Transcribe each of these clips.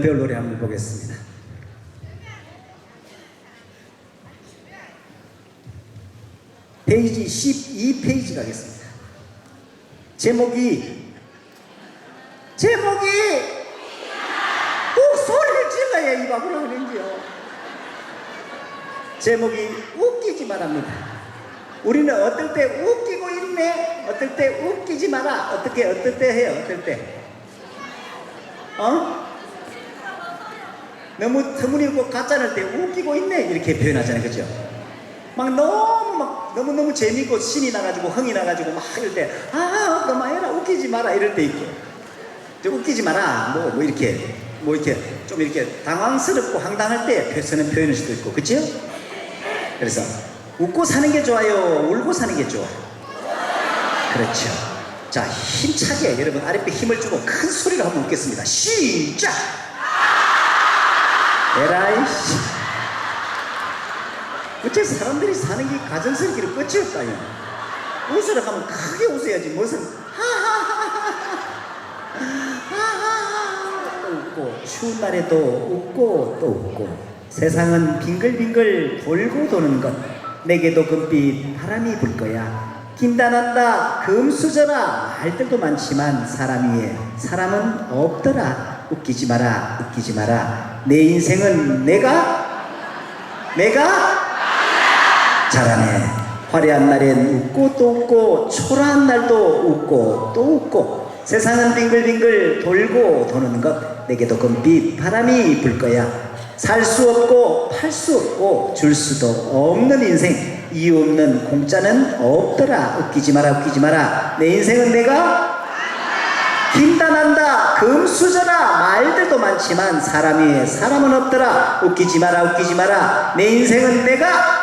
배울 노래 한번 보겠습니다. 페이지 12페이지 가겠습니다. 제목이 제목이 꼭 소리를 질러야 이 밥을 하는지요. 제목이 웃기지 말합니다. 우리는 어떨 때 웃기고 있네, 어떨 때 웃기지 마라, 어떻게 어떨 때 해요, 어떨 때? 어? 너무 터무니없고 가짜낼 때 웃기고 있네 이렇게 표현하잖아요. 그죠? 막 너무 막 너무 너무 재밌고 신이 나가지고 흥이 나가지고 막 이럴 때 아 그만해라 웃기지 마라 이럴 때 있고. 좀 웃기지 마라 뭐, 뭐 이렇게 뭐 이렇게 좀 이렇게 당황스럽고 황당할 때 쓰는 표현일 수도 있고 그죠? 그래서 웃고 사는 게 좋아요 울고 사는 게 좋아? 그렇죠. 자 힘차게 여러분 아랫배 힘을 주고 큰 소리로 한번 웃겠습니다. 시작 에라이 씨. 어째 사람들이 사는 게 가정스럽기로 끝이 없다요. 웃으러 가면 크게 웃어야지 무슨 하하하하 또 웃고 추운 날에도 웃고 또 웃고 세상은 빙글빙글 돌고 도는 것 내게도 금빛 바람이 불 거야 긴다난다 금수저라 말들도 많지만 사람 위에 사람은 없더라 웃기지 마라 웃기지 마라. 내 인생은 내가? 내가? 잘하네. 화려한 날엔 웃고 또 웃고 초라한 날도 웃고 또 웃고 세상은 빙글빙글 돌고 도는 것 내게도 금빛 바람이 불 거야. 살 수 없고 팔 수 없고 줄 수도 없는 인생. 이유 없는 공짜는 없더라. 웃기지 마라 웃기지 마라. 내 인생은 내가 긴다난다 금수저라 말들도 많지만 사람 위에 사람은 없더라. 웃기지 마라 웃기지 마라. 내 인생은 내가.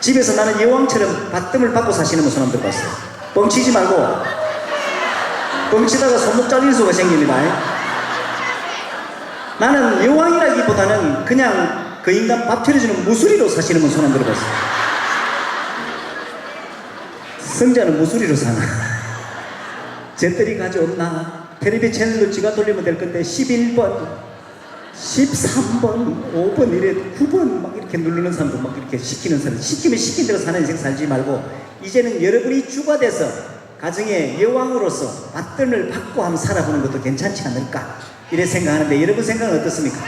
집에서 나는 여왕처럼 받뜸을 받고 사시는 한번 들어봤어요. 뻥치지 말고. 뻥치다가 손목 잘릴 수가 생깁니다. 나는 여왕이라기보다는 그냥 그 인간 밥 차려주는 무수리로 사시는 한번 들어봤어요 성자는 무수리로 사나? 잿더리 가져온나? 텔레비 채널로 지가 돌리면 될 건데 11번 13번 5번 이래 9번 막 이렇게 누르는 사람도 막 이렇게 시키는 사람. 시키면 시킨 대로 사는 인생 살지 말고 이제는 여러분이 주가 돼서 가정의 여왕으로서 맞돈을 받고 한번 살아보는 것도 괜찮지 않을까? 이래 생각하는데 여러분 생각은 어떻습니까?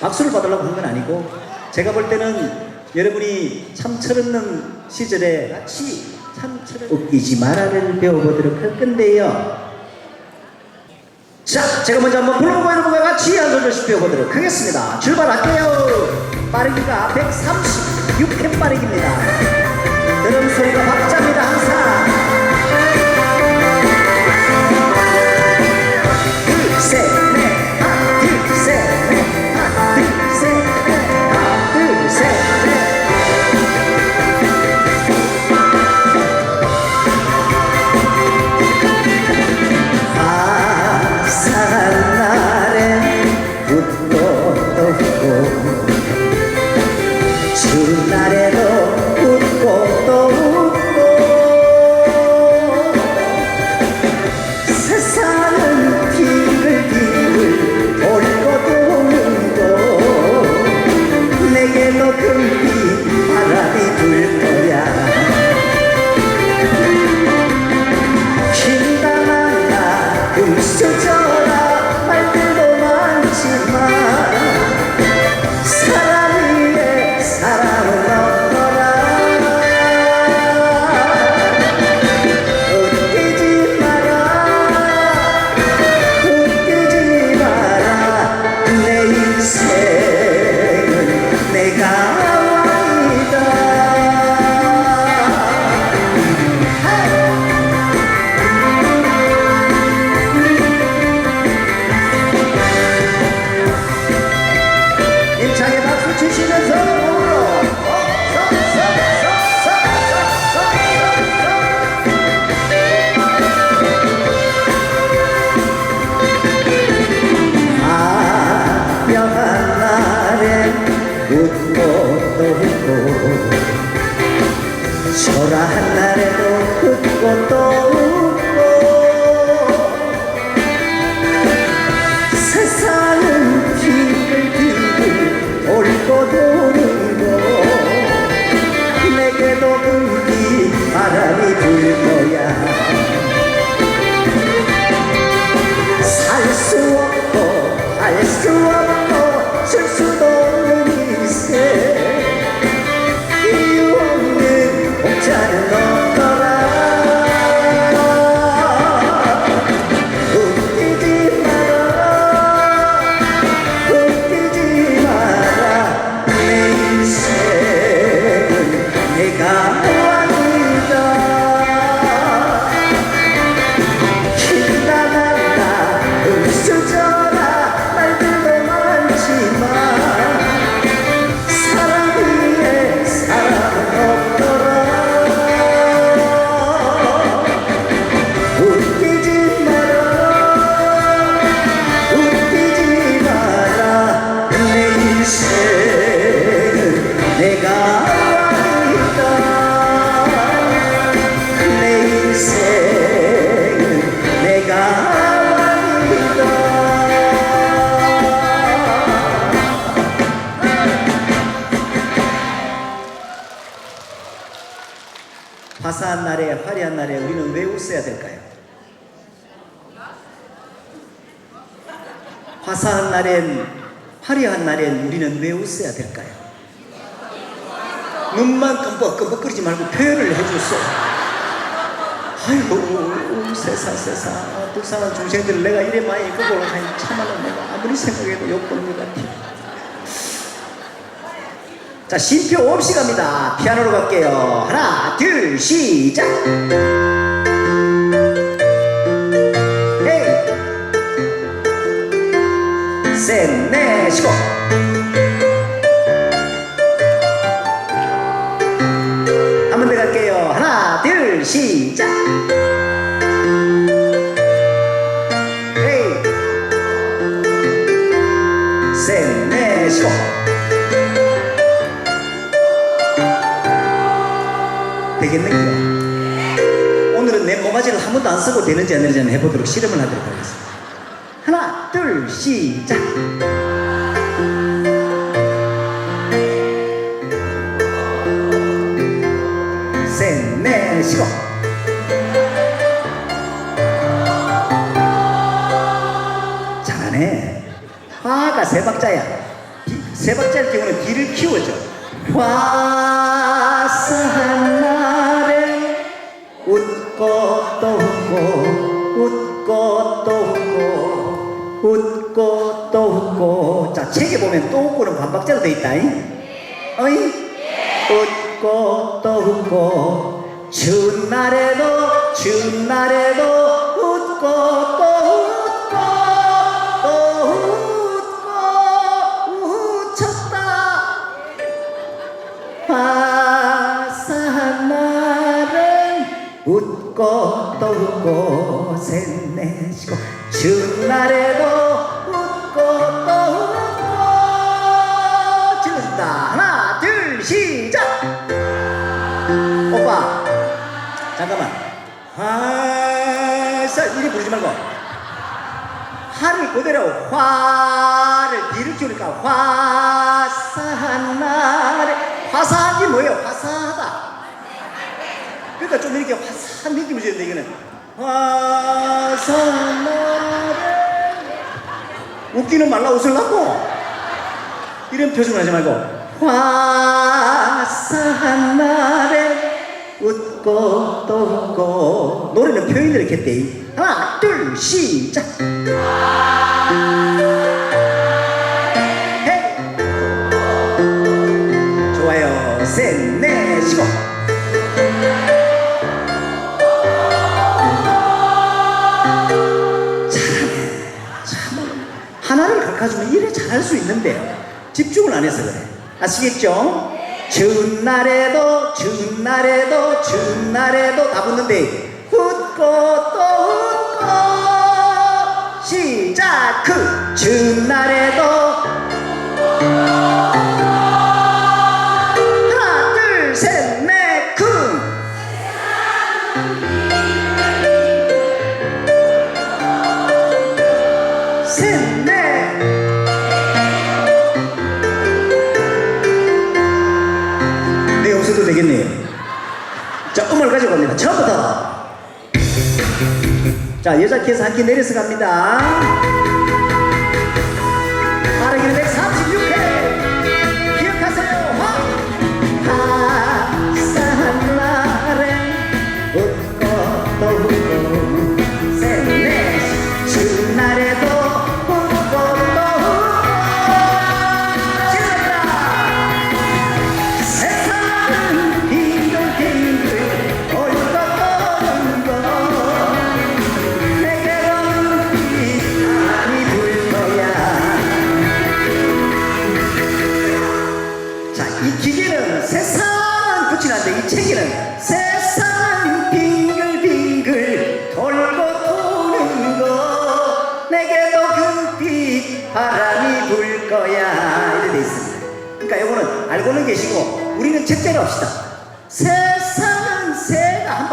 박수를 받으려고 한 건 아니고 제가 볼 때는 여러분이 참 철없는 시절에 같이 참 철없 웃기지 마라를 배워보도록 할 건데요. 자 제가 먼저 한번 불러보고 여러분과 같이 한 소절씩 배워보도록 하겠습니다. 출발할게요. 빠르기가 136회 빠르기입니다. 드럼 소리가 박자입니다 될까요? 화사한 날엔 화려한 날엔 우리는 왜 웃어야 될까요? 눈만 끔뻑끔뻑거리지 말고 표현을 해줬어. 아이고 세상 세상 불쌍한 중생들을 내가 이래 많이 그걸 참말로 내가 아무리 생각해도 욕보는 것 같아. 자, 심표 없이 갑니다. 피아노로 갈게요. 하나, 둘, 시작! 셋넷 쉬고 한번 더 갈게요 하나 둘 시작 헤이 셋넷 쉬고 되겠는겨 오늘은 내 모가지를 한 번도 안 쓰고 되는지 안 되는지 한번 해보도록 실험을 하도록 하겠습니다 시작. 셋넷 쉬고. 잘하네. 화가 세 박자야. 비- 세 박자일 경우는 뒤를 키워줘 화사한 날에 웃고 또 웃고 웃고 또 웃고 웃고 또 웃고 자 책에 보면 또 웃고는 반박자로 돼 있다 잉? 어이? 웃고 또 웃고 추운 날에도 추운 날에도 화사한 날에 화사한 게 뭐예요? 화사하다. 그러니까 좀 이렇게 화사한 느낌을 주는데 이거는. 화사한 날에 웃기는 말라 웃으려고? 이런 표정을 하지 말고. 화사한 날에 웃고 또 웃고 노래는 표현을 이렇게 했대. 하나 둘 시작 가르쳐주면 이래 잘할 수 있는데 집중을 안 해서 그래. 아시겠죠? 추운 날에도 추운 날에도 추운 날에도 다 붙는데 웃고 또 웃고. 시작! 그 추운 날에도 네 없어도 되겠네요. 자 음을 가지고 갑니다. 처음부터. 자 여자 키에서 한 키 내려서 갑니다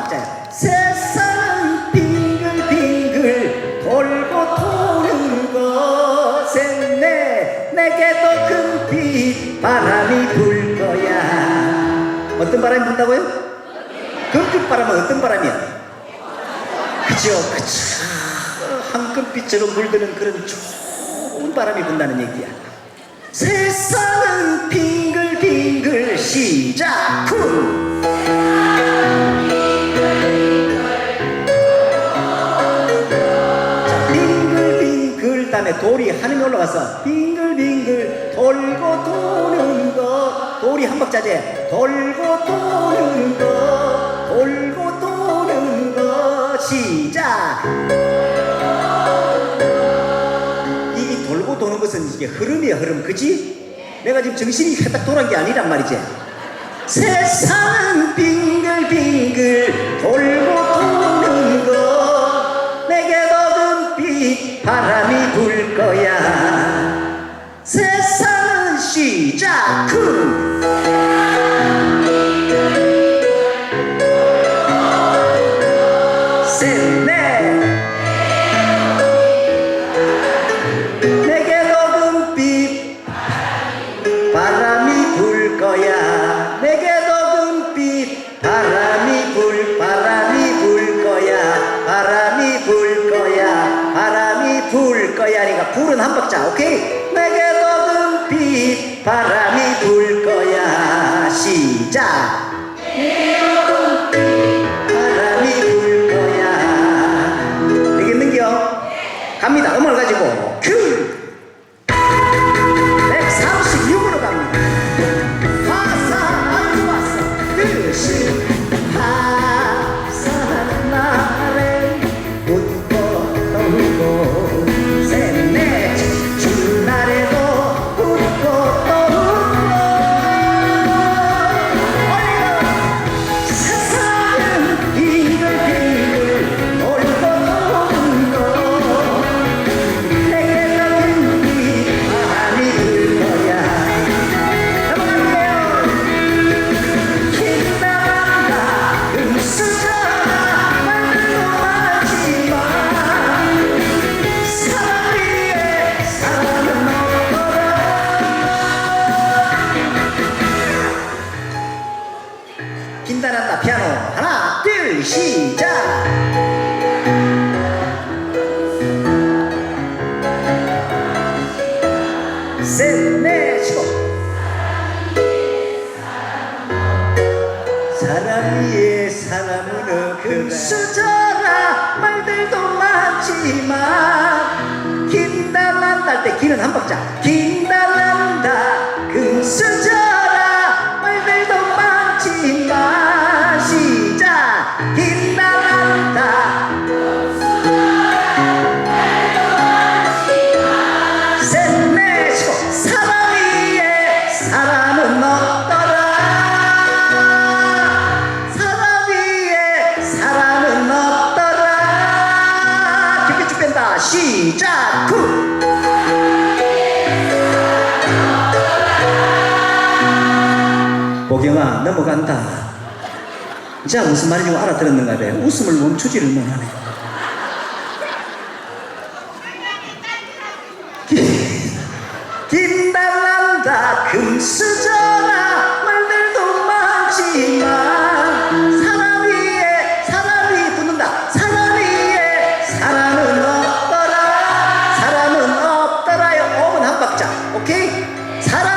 박자야. 세상은 빙글빙글 돌고 도는 것에 내 내게도 큰 빛바람이 불 거야. 어떤 바람이 분다고요? 금빛 바람은 어떤 바람이야? 그죠, 그쵸. 황금빛으로 물드는 그런 좋은 바람이 분다는 얘기야. 세상은 빙글빙글 시작 쿵! 익은 땀에 돌이 하늘에 올라가서 빙글빙글 돌고 도는 거 돌이 한박자제 돌고 도는 거 돌고 도는 것. 시작. 이 돌고 도는 것은 이게 흐름이야 흐름. 그지? 내가 지금 정신이 딱 돌아간 게 아니란 말이지. 세상은 빙글빙글 돌고 바람이 불 거야. 세상은 시작. 쿵 사람 위에 예, 사람은 어, 금수저라 말들도 많지만 긴달란다 할때 길은 한 박자 긴달란다 금수저. 시작. 후. 보경아 넘어간다. 자 무슨 말인지 뭐 알아들었는가 봐. 웃음을 멈추지를 못하네. 김, 김달란다. 금수저 সারা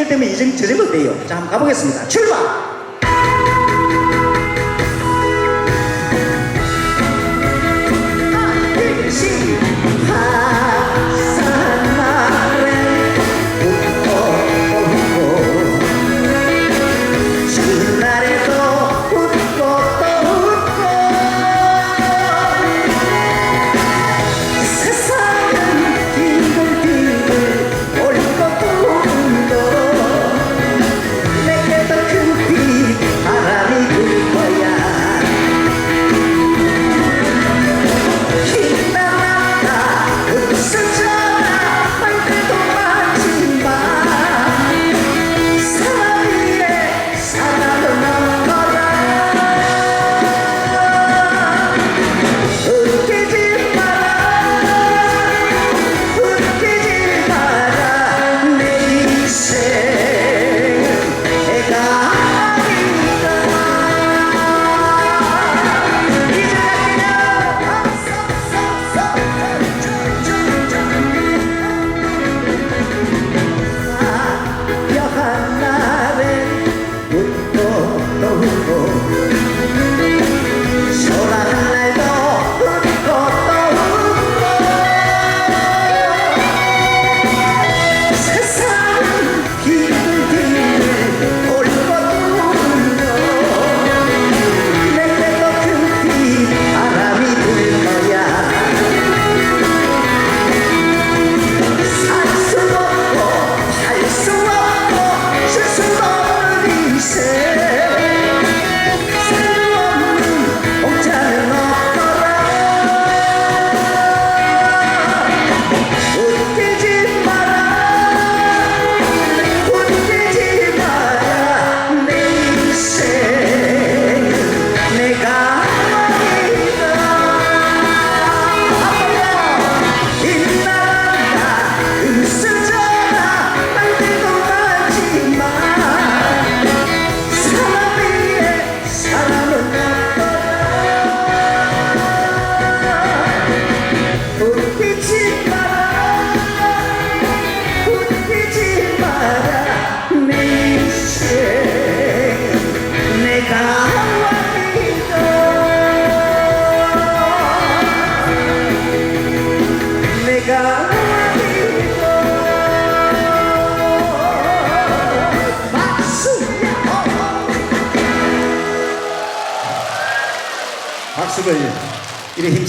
시절 때문에 이 점, 저 점을 빼요. 자, 한번 가보겠습니다. 출발!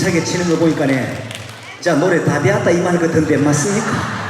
힘차게 치는 거 보니까 네 자 노래 다 배웠다 이 말 같은데 맞습니까?